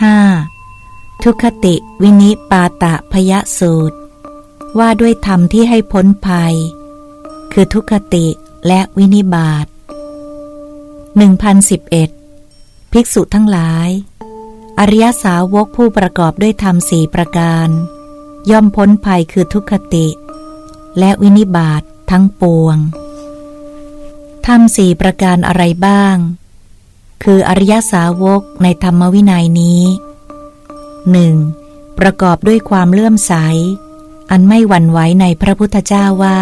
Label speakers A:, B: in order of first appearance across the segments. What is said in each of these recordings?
A: 5. ทุคติวินิปาตะพยสูตร ว่าด้วยธรรมที่ให้พ้นภัย คือทุคติและวินิบาต1011 ภิกษุทั้งหลาย อริยสาวกผู้ประกอบด้วยธรรมสี่ประการ ย่อมพ้นภัยคือทุคติ และวินิบาตททั้งปวงธรรมสี่ประการอะไรบ้าง คืออริยสาวกในธรรมวินัยนี้หนึ่งประกอบด้วยความเลื่อมใส อันไม่หวั่นไหวในพระพุทธเจ้าว่า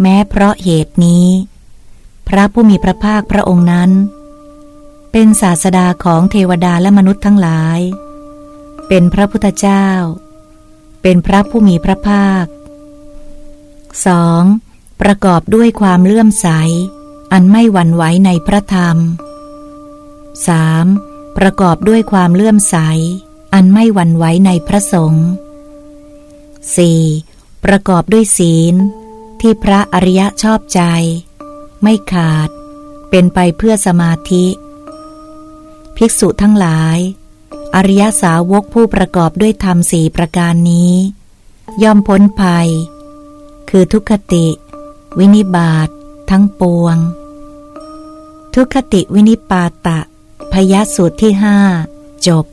A: แม้เพราะเหตุนี้ พระผู้มีพระภาคพระองค์นั้น เป็นศาสดาของเทวดาและมนุษย์ทั้งหลาย เป็นพระพุทธเจ้า เป็นพระผู้มีพระภาค 2. ประกอบด้วยความเลื่อมใส อันไม่หวั่นไหวในพระธรรม 3. ประกอบด้วยความเลื่อมใส อันไม่หวั่นไหวในพระสงฆ์ 4. ประกอบด้วยศีล ที่พระอริยะชอบใจ ไม่ขาด เป็นไปเพื่อสมาธิ ภิกษุทั้งหลาย อริยสาวกผู้ประกอบด้วยธรรมสี่ประการนี้ ย่อมพ้นภัย คือทุกขติ วินิบาตททั้งปวง ทุกขติวินิปาตะ พยสูตรที่ห้าจบ